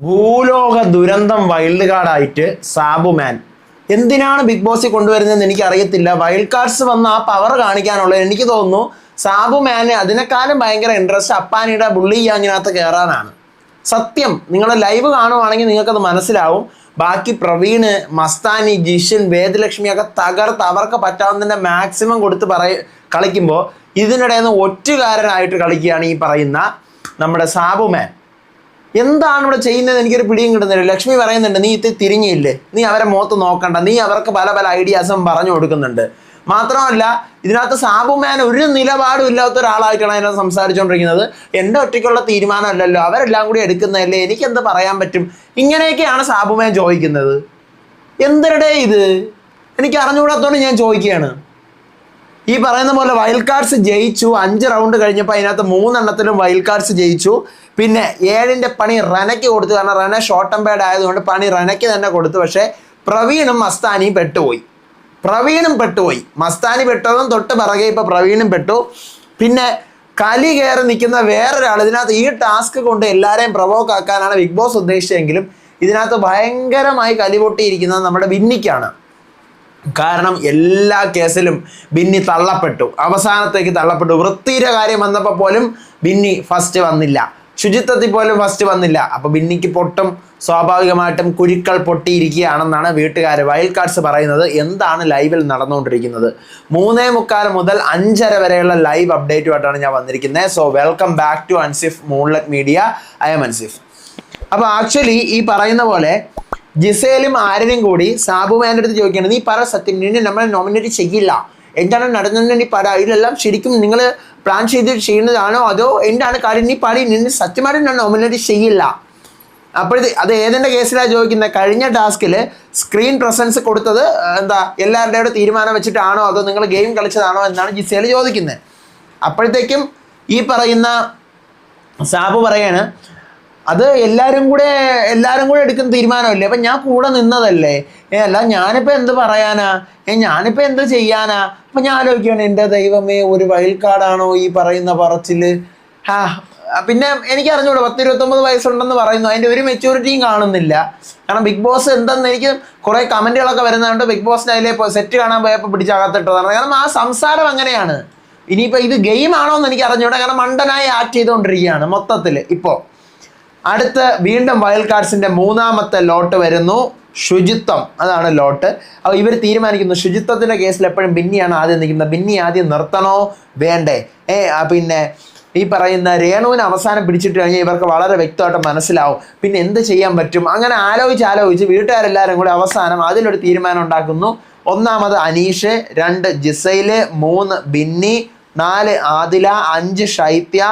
ഭൂലോക ദുരന്തം വൈൽഡ് കാർഡായിട്ട് സാബുമാൻ എന്തിനാണ് ബിഗ് ബോസിൽ കൊണ്ടുവരുന്നതെന്ന് എനിക്ക് അറിയത്തില്ല വൈൽഡ് കാർഡ്സ് വന്ന് ആ പവർ കാണിക്കാനുള്ളത് എനിക്ക് തോന്നുന്നു സാബുമാന് അതിനേക്കാളും ഭയങ്കര ഇൻട്രസ്റ്റ് അപ്പാനിയുടെ ബുള്ളി ഗ്യാങ്ങിനകത്ത് കയറാനാണ് സത്യം നിങ്ങൾ ലൈവ് കാണുവാണെങ്കിൽ നിങ്ങൾക്കത് മനസ്സിലാവും. ബാക്കി പ്രവീണ് മസ്താനി ജിഷൻ വേദലക്ഷ്മി ഒക്കെ തകർത്ത് അവർക്ക് പറ്റാവുന്നതിന്റെ മാക്സിമം കൊടുത്ത് പറയ കളിക്കുമ്പോൾ ഇതിനിടയിൽ നിന്ന് ഒറ്റുകാരനായിട്ട് കളിക്കുകയാണ് ഈ പറയുന്ന നമ്മുടെ സാബുമാൻ എന്താണ് ഇവിടെ ചെയ്യുന്നത് എനിക്കൊരു പിടിയും കിട്ടുന്നില്ല. ലക്ഷ്മി പറയുന്നുണ്ട് നീ ഇത് തിരിഞ്ഞില്ലേ? നീ അവരെ മുഖത്ത് നോക്കണ്ട. നീ അവർക്ക് പല പല ഐഡിയാസും പറഞ്ഞു കൊടുക്കുന്നുണ്ട്. മാത്രമല്ല ഇതിനകത്ത് സാബുമാൻ ഒരു നിലപാടും ഇല്ലാത്ത ഒരാളായിട്ടാണ് അതിനകത്ത് സംസാരിച്ചുകൊണ്ടിരിക്കുന്നത് എന്റെ ഒറ്റയ്ക്കുള്ള തീരുമാനമല്ലല്ലോ. അവരെല്ലാം കൂടി എടുക്കുന്നതല്ലേ? എനിക്കെന്ത് പറയാൻ പറ്റും? ഇങ്ങനെയൊക്കെയാണ് സാബുമാൻ ചോദിക്കുന്നത്. എന്തരുടെ ഇത്? എനിക്ക് അറിഞ്ഞുകൂടാത്തോണ്ട് ഞാൻ ചോദിക്കുകയാണ്. ഈ പറയുന്ന പോലെ വൈൽഡ് കാർഡ്സ് ജയിച്ചു. അഞ്ച് റൗണ്ട് കഴിഞ്ഞപ്പോൾ അതിനകത്ത് മൂന്നെണ്ണത്തിലും വൈൽഡ് കാർഡ്സ് ജയിച്ചു. പിന്നെ ഏഴിന്റെ പണി റനയ്ക്ക് കൊടുത്തു. കാരണം റന ഷോർട്ട് അമ്പയർഡ് ആയതുകൊണ്ട് പണി റനയ്ക്ക് തന്നെ കൊടുത്തു. പക്ഷേ പ്രവീണും മസ്താനിയും പെട്ടുപോയി. പ്രവീണും പെട്ടുപോയി. മസ്താനി പെട്ടതും തൊട്ട് പിറകെ ഇപ്പോൾ പ്രവീണും പെട്ടു. പിന്നെ കലി കയറി നിൽക്കുന്ന വേറൊരാൾ ഇതിനകത്ത് ഈ ടാസ്ക് കൊണ്ട് എല്ലാവരെയും പ്രൊവോക്ക് ആക്കാനാണ് ബിഗ് ബോസ് ഉദ്ദേശിച്ചതെങ്കിലും ഇതിനകത്ത് ഭയങ്കരമായി കലി പൊട്ടിയിരിക്കുന്നത് നമ്മുടെ ബിന്നിക്കാണ്. കാരണം എല്ലാ കേസിലും ബിന്നി തള്ളപ്പെട്ടു. അവസാനത്തേക്ക് തള്ളപ്പെട്ടു. വൃത്തിയുടെ കാര്യം വന്നപ്പോൾ പോലും ബിന്നി ഫസ്റ്റ് വന്നില്ല. ശുചിത്വത്തിൽ പോലും ഫസ്റ്റ് വന്നില്ല. അപ്പോൾ ബിന്നിക്ക് പൊട്ടും സ്വാഭാവികമായിട്ടും കുരുക്കൾ പൊട്ടിയിരിക്കുകയാണെന്നാണ് വീട്ടുകാർ വൈൽഡ് കാർഡ്സ് പറയുന്നത്. എന്താണ് ലൈവിൽ നടന്നുകൊണ്ടിരിക്കുന്നത്? മൂന്നേ മുക്കാൽ മുതൽ അഞ്ചര വരെയുള്ള ലൈവ് അപ്ഡേറ്റുമായിട്ടാണ് ഞാൻ വന്നിരിക്കുന്നത്. So welcome back to Ansif moonlet media I am Ansif അപ്പോൾ ആക്ച്വലി ഈ പറയുന്ന പോലെ ജിസേലും ആരനും കൂടി സാബുമാന്റെ അടുത്ത് ചോദിക്കുകയാണ് നീ പറ സത്യം നിന്നെ നമ്മൾ നോമിനേറ്റ് ചെയ്യില്ല. എന്താണ് നടന്നതെന്ന് നീ പറ. ഇതെല്ലാം ശരിക്കും നിങ്ങൾ പ്ലാൻ ചെയ്ത് ചെയ്യുന്നതാണോ അതോ എന്താണ് കാര്യം? നീ പാടി നിന്നെ സത്യമായിട്ട് ഞാൻ നോമിനേറ്റ് ചെയ്യില്ല. അപ്പോഴത്തെ അത് ഏതിന്റെ കേസിലാണ് ചോദിക്കുന്നത്? കഴിഞ്ഞ ടാസ്കിൽ സ്ക്രീൻ പ്രസൻസ് കൊടുത്തത് എന്താ എല്ലാവരുടെയും തീരുമാനം വെച്ചിട്ടാണോ അതോ നിങ്ങൾ ഗെയിം കളിച്ചതാണോ എന്നാണ് ജിസേൽ ചോദിക്കുന്നത്. അപ്പോഴത്തേക്കും ഈ പറയുന്ന സാബ് പറയാണ് അത് എല്ലാവരും കൂടെ എല്ലാവരും കൂടെ എടുക്കുന്ന തീരുമാനമല്ലേ? അപ്പം ഞാൻ കൂടെ നിന്നതല്ലേ? ഏ അല്ല ഞാനിപ്പോൾ എന്ത് പറയാനാ? ഏ ഞാനിപ്പോൾ എന്ത് ചെയ്യാനാ? അപ്പം ഞാൻ ആലോചിക്കുകയാണ് എന്റെ ദൈവമേ ഒരു വയൽക്കാടാണോ ഈ പറയുന്ന പറച്ചിൽ? ആ പിന്നെ എനിക്ക് അറിഞ്ഞൂടെ പത്ത് ഇരുപത്തൊമ്പത് വയസ്സുണ്ടെന്ന് പറയുന്നു. അതിന്റെ ഒരു മെച്യൂരിറ്റിയും കാണുന്നില്ല. കാരണം ബിഗ് ബോസ് എന്തെന്ന് എനിക്ക് കുറേ കമന്റുകളൊക്കെ വരുന്നതുകൊണ്ട് ബിഗ് ബോസിന്റെ അതിലെ സെറ്റ് കാണാൻ പോയപ്പോൾ പിടിച്ചകത്തിട്ടതാണ് കാരണം ആ സംസാരം അങ്ങനെയാണ്. ഇനിയിപ്പോൾ ഇത് ഗെയിം ആണോ എന്ന് എനിക്ക് അറിഞ്ഞൂടെ. കാരണം മണ്ടനായി ആക്ട് ചെയ്തുകൊണ്ടിരിക്കുകയാണ് മൊത്തത്തിൽ ഇപ്പോൾ അടുത്ത് വീണ്ടും വൈൽഡ് കാർഡ്സിന്റെ മൂന്നാമത്തെ ലോട്ട് വരുന്നു. ശുചിത്വം. അതാണ് ലോട്ട് അപ്പോൾ ഇവർ തീരുമാനിക്കുന്നു ശുചിത്വത്തിന്റെ കേസിൽ എപ്പോഴും ബിന്നിയാണ് ആദ്യം നിൽക്കുന്നത്. ബിന്നി ആദ്യം നിർത്തണോ? വേണ്ടേ. ഏ പിന്നെ ഈ പറയുന്ന രേണുവിന് അവസാനം പിടിച്ചിട്ട് കഴിഞ്ഞാൽ ഇവർക്ക് വളരെ വ്യക്തമായിട്ട് മനസ്സിലാവും. പിന്നെ എന്ത് ചെയ്യാൻ പറ്റും? അങ്ങനെ ആലോചിച്ച് ആലോചിച്ച് വീട്ടുകാരെല്ലാവരും കൂടി അവസാനം അതിലൊരു തീരുമാനം ഉണ്ടാക്കുന്നു. ഒന്നാമത് അനീഷ് രണ്ട് ജിസൈൽ മൂന്ന് ബിന്നി നാല് ആദില അഞ്ച് ഷൈത്യ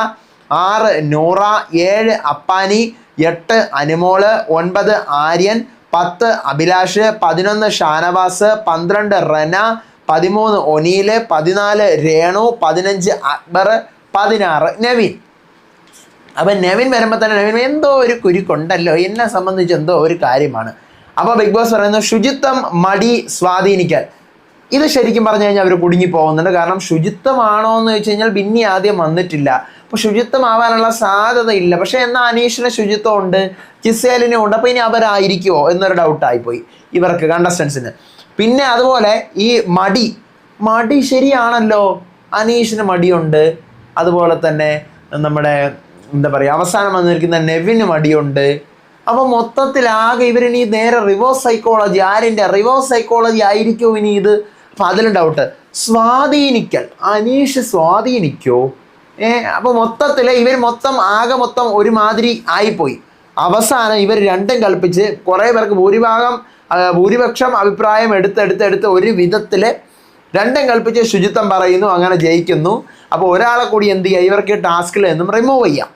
ആറ് നൂറ ഏഴ് അപ്പാനി എട്ട് അനുമോൾ ഒൻപത് ആര്യൻ പത്ത് അഭിലാഷ് പതിനൊന്ന് ഷാനവാസ് പന്ത്രണ്ട് റന പതിമൂന്ന് ഒനീൽ പതിനാല് രേണു പതിനഞ്ച് അക്ബർ പതിനാറ് നവീൻ. അപ്പം നവീൻ വരുമ്പോൾ തന്നെ നവിൻ എന്തോ ഒരു കുരുക്കുണ്ടല്ലോ. എന്നെ സംബന്ധിച്ച് എന്തോ ഒരു കാര്യമാണ്. അപ്പോൾ ബിഗ് ബോസ് പറയുന്നത് ശുചിത്വം മടി സ്വാധീനിക്കൽ ഇത് ശരിക്കും പറഞ്ഞു കഴിഞ്ഞാൽ അവർ കുടുങ്ങി പോകുന്നുണ്ട് കാരണം ശുചിത്വമാണോ എന്ന് വെച്ച് കഴിഞ്ഞാൽ ബിന്നി ആദ്യം വന്നിട്ടില്ല. അപ്പോൾ ശുചിത്വമാവാനുള്ള സാധ്യത ഇല്ല പക്ഷേ എന്നാൽ അനീഷിന് ശുചിത്വം ഉണ്ട് ചിസേലിനും ഉണ്ട് അപ്പോൾ ഇനി അവരായിരിക്കുമോ എന്നൊരു ഡൗട്ടായിപ്പോയി ഇവർക്ക് കണ്ടസ്റ്റൻസിന് പിന്നെ അതുപോലെ ഈ മടി മടി ശരിയാണല്ലോ. അനീഷിന് മടിയുണ്ട്. അതുപോലെ തന്നെ നമ്മുടെ എന്താ പറയുക അവസാനം വന്നിരിക്കുന്ന നെവിന് മടിയുണ്ട്. അപ്പോൾ മൊത്തത്തിലാകെ ഇവരിനി നേരെ റിവേഴ്സ് സൈക്കോളജി ആരിന്റെ റിവേഴ്സ് സൈക്കോളജി ആയിരിക്കും ഇനി ഇത്. അപ്പം അതിലും ഡൗട്ട് സ്വാധീനിക്കൽ. അനീഷ് സ്വാധീനിക്കോ? ഏ അപ്പോൾ മൊത്തത്തിൽ ഇവർ മൊത്തം ആകെ മൊത്തം ഒരുമാതിരി ആയിപ്പോയി. അവസാനം ഇവർ രണ്ടും കൽപ്പിച്ച് കുറേ പേർക്ക് ഭൂരിഭാഗം ഭൂരിപക്ഷം അഭിപ്രായം എടുത്തെടുത്തെടുത്ത് ഒരു വിധത്തിൽ രണ്ടും കൽപ്പിച്ച് ശുചിത്വം പറയുന്നു അങ്ങനെ ജയിക്കുന്നു. അപ്പോൾ ഒരാളെ കൂടി എന്ത് ചെയ്യുക ഇവർക്ക് ടാസ്കിൽ നിന്നും റിമൂവ് ചെയ്യാം.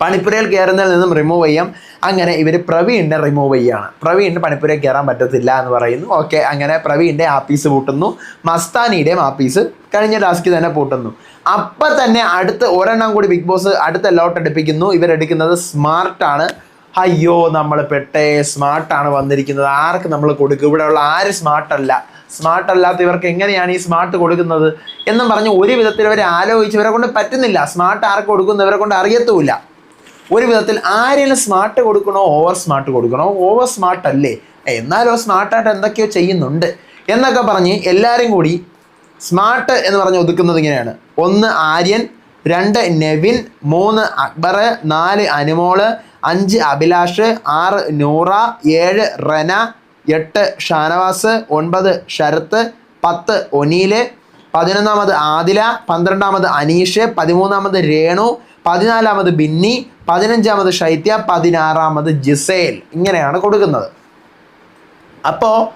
പണിപ്പുരയിൽ കയറുന്നതിൽ നിന്നും റിമൂവ് ചെയ്യാം. അങ്ങനെ ഇവർ പ്രവീണിനെ റിമൂവ് ചെയ്യുകയാണ്. പ്രവീണിന് പണിപ്പുരയിൽ കയറാൻ പറ്റത്തില്ല എന്ന് പറയുന്നു. ഓക്കെ അങ്ങനെ പ്രവീണിന്റെ ആപ്പീസ് പൂട്ടുന്നു. മസ്താനിയുടെയും ആപ്പീസ് കഴിഞ്ഞ ടാസ്കിൽ തന്നെ പൂട്ടുന്നു. അപ്പം തന്നെ അടുത്ത് ഒരെണ്ണം കൂടി ബിഗ് ബോസ് അടുത്ത ലോട്ട് എടുപ്പിക്കുന്നു. ഇവരെടുക്കുന്നത് സ്മാർട്ടാണ് അയ്യോ നമ്മൾ പെട്ടേ സ്മാർട്ടാണ് വന്നിരിക്കുന്നത്. ആർക്ക് നമ്മൾ കൊടുക്കും? ഇവിടെയുള്ള ആര് സ്മാർട്ടല്ല സ്മാർട്ട് അല്ലാത്ത ഇവർക്ക് എങ്ങനെയാണ് ഈ സ്മാർട്ട് കൊടുക്കുന്നത്? എന്നും പറഞ്ഞ് ഒരു വിധത്തിൽ ഇവരെ ആലോചിച്ച് ഇവരെ കൊണ്ട് പറ്റുന്നില്ല. സ്മാർട്ട് ആർക്ക് കൊടുക്കുന്നു? ഇവരെ കൊണ്ട് അറിയത്തുമില്ല. ഒരു വിധത്തിൽ ആരെങ്കിലും സ്മാർട്ട് കൊടുക്കണോ ഓവർ സ്മാർട്ട് കൊടുക്കണോ? ഓവർ സ്മാർട്ട് അല്ലേ? എന്നാലോ സ്മാർട്ടായിട്ട് എന്തൊക്കെയോ ചെയ്യുന്നുണ്ട്. എന്നൊക്കെ പറഞ്ഞ് എല്ലാവരും കൂടി സ്മാർട്ട് എന്ന് പറഞ്ഞ് ഒതുക്കുന്നത് ഇങ്ങനെയാണ്. ഒന്ന് ആര്യൻ രണ്ട് നെവിൻ മൂന്ന് അക്ബർ നാല് അനുമോൾ അഞ്ച് അഭിലാഷ് ആറ് നൂറ ഏഴ് റന എട്ട് ഷാനവാസ് ഒൻപത് ശരത്ത് പത്ത് ഒനീൽ പതിനൊന്നാമത് ആദില പന്ത്രണ്ടാമത് അനീഷ് പതിമൂന്നാമത് രേണു പതിനാലാമത് ബിന്നി പതിനഞ്ചാമത് ശൈത്യ പതിനാറാമത് ജിസേൽ. ഇങ്ങനെയാണ് കൊടുക്കുന്നത്. അപ്പോ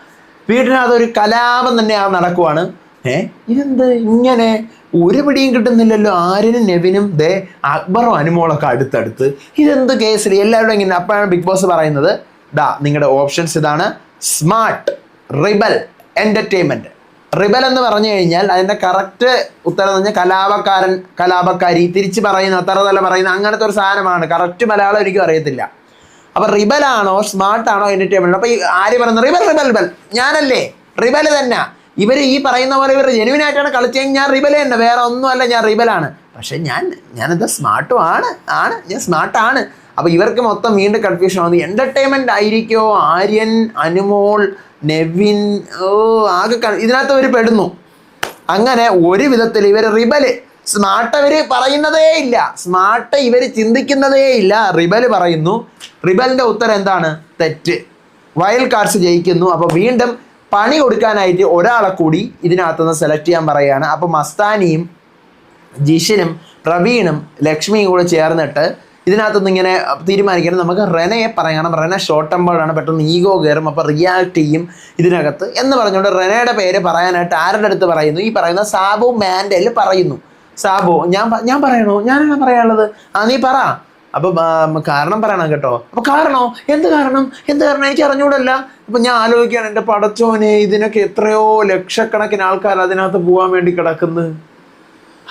വീട്ടിനകത്ത് ഒരു കലാപം തന്നെയാണ് നടക്കുവാണ്. ഏ? ഇതെന്ത്? ഇങ്ങനെ ഒരു പിടിയും കിട്ടുന്നില്ലല്ലോ. ആര്യനും നെവിനും ദേ അക്ബറും അനുമോളൊക്കെ അടുത്തടുത്ത്. ഇതെന്ത് കേസിൽ എല്ലാവരും ഇങ്ങനെ അപ്പോഴാണ് ബിഗ് ബോസ് പറയുന്നത്. ദാ നിങ്ങളുടെ ഓപ്ഷൻസ് ഇതാണ് സ്മാർട്ട് റിബൽ എന്റർടൈൻമെന്റ് റിബൽ എന്ന് പറഞ്ഞു കഴിഞ്ഞാൽ അതിന്റെ കറക്റ്റ് ഉത്തരം എന്ന് പറഞ്ഞാൽ കലാപക്കാരൻ കലാപക്കാരി തിരിച്ച് പറയുന്ന തറതല പറയുന്ന അങ്ങനത്തെ ഒരു സാധനമാണ്. കറക്റ്റ് മലയാളം എനിക്കും അറിയത്തില്ല. അപ്പൊ റിബൽ ആണോ സ്മാർട്ട് ആണോ എന്റർടൈൻമെന്റ് അപ്പൊ ഈ ആര് പറയുന്നത്? Rebel rebel rebel. ഞാനല്ലേ? റിബൽ തന്നെ. ഇവർ ഈ പറയുന്ന പോലെ ഇവർ ജെനുവിൻ ആയിട്ടാണ് കളിച്ചെങ്കിൽ ഞാൻ റിബൽ തന്നെ. വേറെ ഒന്നുമല്ല ഞാൻ റിബലാണ് പക്ഷേ ഞാൻ ഞാനെന്താ സ്മാർട്ടും ആണ് ആണ്. ഞാൻ സ്മാർട്ടാണ് അപ്പൊ ഇവർക്ക് മൊത്തം വീണ്ടും കൺഫ്യൂഷൻ വന്നു എന്റർടൈൻമെന്റ് ആയിരിക്കോ? ആര്യൻ അനുമോൾ നെവിൻ ഓ ആകെ ഇതിനകത്ത് അവർ പെടുന്നു. അങ്ങനെ ഒരു വിധത്തിൽ ഇവർ റിബൽ സ്മാർട്ട് അവർ പറയുന്നതേ ഇല്ല. സ്മാർട്ട് ഇവർ ചിന്തിക്കുന്നതേ ഇല്ല. റിബൽ പറയുന്നു. റിബലിന്റെ ഉത്തരം എന്താണ്? തെറ്റ്. വയൽ കാർഡ്സ് ജയിക്കുന്നു. അപ്പോൾ വീണ്ടും പണി കൊടുക്കാനായിട്ട് ഒരാളെ കൂടി ഇതിനകത്തുനിന്ന് സെലക്ട് ചെയ്യാൻ പറയുകയാണ്. അപ്പോൾ മസ്താനിയും ജിഷിനും പ്രവീണും ലക്ഷ്മിയും കൂടെ ചേർന്നിട്ട് ഇതിനകത്തുനിന്ന് ഇങ്ങനെ തീരുമാനിക്കണം നമുക്ക് റെനയെ പറയണം. റെന ഷോർട്ട് ടെമ്പേർഡാണ് പെട്ടെന്ന് ഈഗോ കയറും അപ്പോൾ ചെയ്യും ഇതിനകത്ത്. എന്ന് പറഞ്ഞുകൊണ്ട് റെനയുടെ പേര് പറയാനായിട്ട് ആരുടെ അടുത്ത് പറയുന്നു? ഈ പറയുന്ന സാബു മാൻഡൽ പറയുന്നു. സാബു ഞാൻ ഞാൻ പറയണോ? ഞാനാണ് പറയാനുള്ളത്. ആ നീ പറ. അപ്പൊ കാരണം പറയണം കേട്ടോ. അപ്പൊ കാരണോ? എന്ത് കാരണം? എന്ത് കാരണം? എനിക്ക് അറിഞ്ഞൂടല്ല. അപ്പൊ ഞാൻ ആലോചിക്കുകയാണ് എന്റെ പടച്ചോനെ ഇതിനൊക്കെ എത്രയോ ലക്ഷക്കണക്കിന് ആൾക്കാർ അതിനകത്ത് പോകാൻ വേണ്ടി കിടക്കുന്നത്.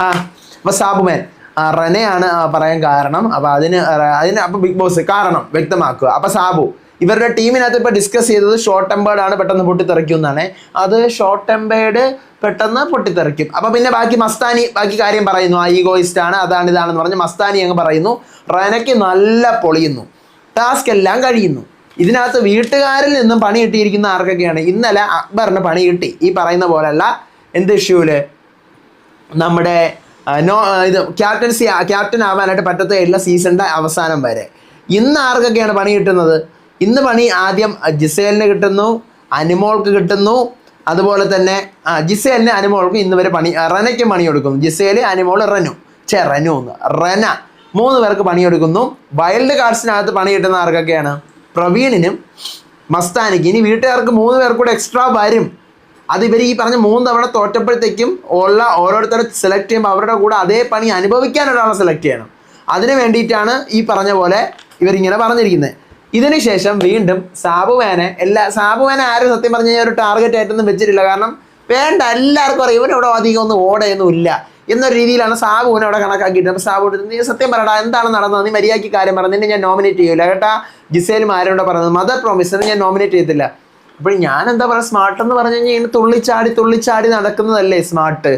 ആ അപ്പൊ സാബുമേൻ റെനയാണ് പറയാൻ കാരണം. അപ്പൊ അതിന് അതിന് അപ്പൊ ബിഗ് ബോസ് കാരണം വ്യക്തമാക്കുക. അപ്പൊ സാബു ഇവരുടെ ടീമിനകത്ത് ഇപ്പൊ ഡിസ്കസ് ചെയ്തത് ഷോർട്ട് ടെമ്പേർഡ് ആണ് പെട്ടെന്ന് പൊട്ടിത്തെറിക്കും എന്നാണ്. അത് ഷോർട്ട് ടെമ്പേർഡ് പെട്ടെന്ന് പൊട്ടിത്തെറിക്കും. അപ്പൊ പിന്നെ ബാക്കി മസ്താനി ബാക്കി കാര്യം പറയുന്നു. ആ ഈഗോയിസ്റ്റ് ആണ് അതാണ് ഇതാണെന്ന് പറഞ്ഞ് മസ്താനി അങ്ങ് പറയുന്നു. റെനയ്ക്ക് നല്ല പൊളിയുന്നു. ടാസ്ക് എല്ലാം കഴിയുന്നു. ഇതിനകത്ത് വീട്ടുകാരിൽ നിന്നും പണി കിട്ടിയിരിക്കുന്ന ആർക്കൊക്കെയാണ്? ഇന്നലെ അക്ബറിന് പണി കിട്ടി. ഈ പറയുന്ന പോലെയുള്ള എന്ത് ഇഷ്യൂൽ നമ്മുടെ നോ ഇത് ക്യാപ്റ്റൻസി ക്യാപ്റ്റൻ ആവാനായിട്ട് പറ്റത്തില്ല സീസണിന്റെ അവസാനം വരെ. ഇന്ന് ആർക്കൊക്കെയാണ് പണി കിട്ടുന്നത്? ഇന്ന് പണി ആദ്യം ജിസേലിന് കിട്ടുന്നു അനിമോൾക്ക് കിട്ടുന്നു. അതുപോലെ തന്നെ ആ ജിസേലിന് അനിമോൾക്കും ഇന്ന് വരെ പണി റനയ്ക്കും പണി കൊടുക്കും ജിസേൽ അനിമോൾ റനു. ചേ റനു എന്ന് റന. മൂന്ന് പേർക്ക് പണിയെടുക്കുന്നു. വൈൽഡ് കാർഡ്സിനകത്ത് പണി കിട്ടുന്ന ആർക്കൊക്കെയാണ്? പ്രവീണിനും മസ്താനിക്ക്. ഇനി വീട്ടുകാർക്ക് മൂന്ന് പേർക്കൂടെ കൂടെ എക്സ്ട്രാ വരും. അത് ഇവർ ഈ പറഞ്ഞ മൂന്ന് തവണ തോറ്റപ്പോഴത്തേക്കും ഉള്ള ഓരോരുത്തരെ സെലക്ട് ചെയ്യുമ്പോൾ അവരുടെ കൂടെ അതേ പണി അനുഭവിക്കാൻ ഒരാളെ സെലക്ട് ചെയ്യണം. അതിനു വേണ്ടിയിട്ടാണ് ഈ പറഞ്ഞ പോലെ ഇവരിങ്ങനെ പറഞ്ഞിരിക്കുന്നത് ഇതിനുശേഷം വീണ്ടും സാബുവാനെ എല്ലാ സാബുവാനെ ആരും സത്യം പറഞ്ഞു കഴിഞ്ഞാൽ ഒരു ടാർഗറ്റ് ആയിട്ടൊന്നും വെച്ചിട്ടില്ല. കാരണം വേണ്ട എല്ലാവർക്കും അറിയാം. ഇവനവിടെ അധികം ഒന്നും ഓടയൊന്നും ഇല്ല എന്നൊരു രീതിയിലാണ് സാബുവിനെ അവിടെ കണക്കാക്കിയിട്ട് അപ്പോൾ സാബു നീ സത്യം പറയടാ എന്താണ് നടന്നത്? നീ മര്യാദയ്ക്ക് കാര്യം പറഞ്ഞു നിന്നെ ഞാൻ നോമിനേറ്റ് ചെയ്യൂല. കേട്ടാ ജിസേലും ആരോടെ പറഞ്ഞത് മദർ പ്രോമിസ് ഞാൻ നോമിനേറ്റ് ചെയ്യത്തില്ല. അപ്പോൾ ഞാൻ എന്താ പറയാ സ്മാർട്ട് എന്ന് പറഞ്ഞു കഴിഞ്ഞാൽ ഇങ്ങനെ തുള്ളിച്ചാടി തുള്ളിച്ചാടി നടക്കുന്നതല്ലേ സ്മാർട്ട്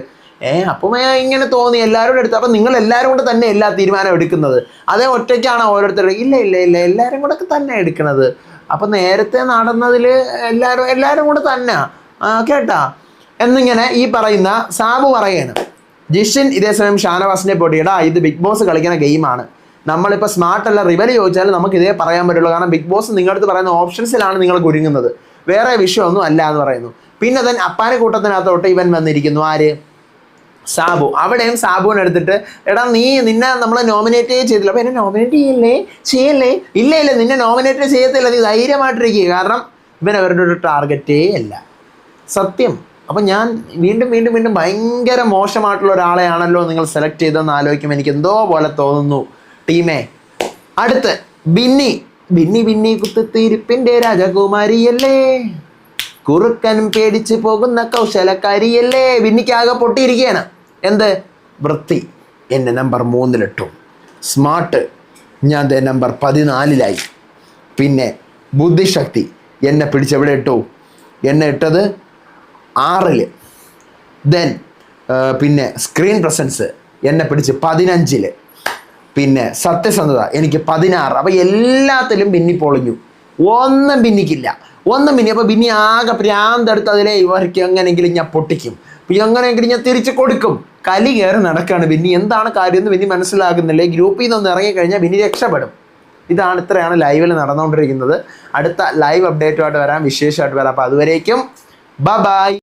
ഏഹ് അപ്പം ഇങ്ങനെ തോന്നി എല്ലാവരും എടുത്തു. അപ്പം നിങ്ങൾ എല്ലാവരും കൂടെ തന്നെ എല്ലാ തീരുമാനം എടുക്കുന്നത്. അതേ ഒറ്റയ്ക്കാണ് ഓരോരുത്തരും ഇല്ല ഇല്ല ഇല്ല എല്ലാവരും കൂടെ തന്നെ എടുക്കണത്. അപ്പം നേരത്തെ നടന്നതിൽ എല്ലാവരും എല്ലാവരും കൂടെ തന്നെ. കേട്ടാ? എന്നിങ്ങനെ ഈ പറയുന്ന സാബു പറയാണ് ജിഷിൻ ഇതേ സമയം പൊട്ടിയടാ ഇത് ബിഗ് ബോസ് കളിക്കുന്ന ഗെയിമാണ് നമ്മളിപ്പോൾ സ്മാർട്ട് അല്ല റിവൽ ചോദിച്ചാൽ നമുക്ക് ഇതേ പറയാൻ പറ്റുള്ളൂ. കാരണം ബിഗ് ബോസ് നിങ്ങളുടെ അടുത്ത് പറയുന്ന ഓപ്ഷൻസിലാണ് നിങ്ങൾ ഒരുങ്ങുന്നത് വേറെ വിഷയമൊന്നും അല്ല എന്ന് പറയുന്നു. പിന്നെ തന്നെ അപ്പാന കൂട്ടത്തിനകത്തോട്ട് ഇവൻ വന്നിരിക്കുന്നു. ആര്? സാബു. അവിടെയും സാബുവിനെ എടുത്തിട്ട് എടാ നീ നിന്നെ നമ്മൾ നോമിനേറ്റ് ചെയ്തില്ല. അപ്പോൾ എന്നെ നോമിനേറ്റ് ചെയ്യല്ലേ? ചെയ്യല്ലേ? ഇല്ല ഇല്ല നിന്നെ നോമിനേറ്റ് ചെയ്യത്തില്ല. നീ ധൈര്യമായിട്ടിരിക്കുക കാരണം ഇവൻ അവരുടെ ഒരു ടാർഗറ്റേ അല്ല. സത്യം. അപ്പം ഞാൻ വീണ്ടും വീണ്ടും വീണ്ടും ഭയങ്കര മോശമായിട്ടുള്ള ഒരാളെയാണല്ലോ നിങ്ങൾ സെലക്ട് ചെയ്തതെന്ന് ആലോചിക്കുമ്പോൾ എനിക്ക് എന്തോ പോലെ തോന്നുന്നു. ടീമേ. അടുത്ത് ബിന്നി. ബിന്നി ബിന്നി കുത്തുത്തിരിപ്പിന്റെ രാജകുമാരിയല്ലേ? കുറുക്കനും പേടിച്ച് പോകുന്ന കൗശലക്കാരിയല്ലേ? ബിന്നിക്കാകെ പൊട്ടിയിരിക്കുകയാണ് എന്ത്? വൃത്തി. എന്റെ നമ്പർ മൂന്നിലിട്ടു. സ്മാർട്ട്. ഞാൻ നമ്പർ പതിനാലിലായി. പിന്നെ ബുദ്ധിശക്തി. എന്നെ പിടിച്ചെവിടെ ഇട്ടു? എന്നെ ഇട്ടത് ആറിൽ ദെൻ പിന്നെ സ്ക്രീൻ പ്രസൻസ് എന്നെ പിടിച്ച് പതിനഞ്ചിൽ പിന്നെ സത്യസന്ധത എനിക്ക് പതിനാറ്. അപ്പോൾ എല്ലാത്തിലും ബിന്നി പൊളിഞ്ഞു. ഒന്നും ഭിന്നിക്കില്ല ഒന്നും ഭിന്നി അപ്പോൾ ബിന്നി ആകെ പ്രാന്തെടുത്ത് അതിലെ ഇവർക്ക് എങ്ങനെയെങ്കിലും ഞാൻ പൊട്ടിക്കും. എങ്ങനെയെങ്കിലും ഞാൻ തിരിച്ചു കൊടുക്കും. കലി കയറി നടക്കുകയാണ് ബിന്നി. എന്താണ് കാര്യം എന്ന് ബിന്നി മനസ്സിലാകുന്നില്ല. ഗ്രൂപ്പിൽ നിന്ന് ഇറങ്ങിക്കഴിഞ്ഞാൽ ബിന്നി രക്ഷപ്പെടും. ഇതാണ് ഇത്രയാണ് ലൈവിൽ നടന്നുകൊണ്ടിരിക്കുന്നത്. അടുത്ത ലൈവ് അപ്ഡേറ്റുമായിട്ട് വരാം. വിശേഷമായിട്ട് വരാം. അപ്പോൾ അതുവരേക്കും. ബ ബായ്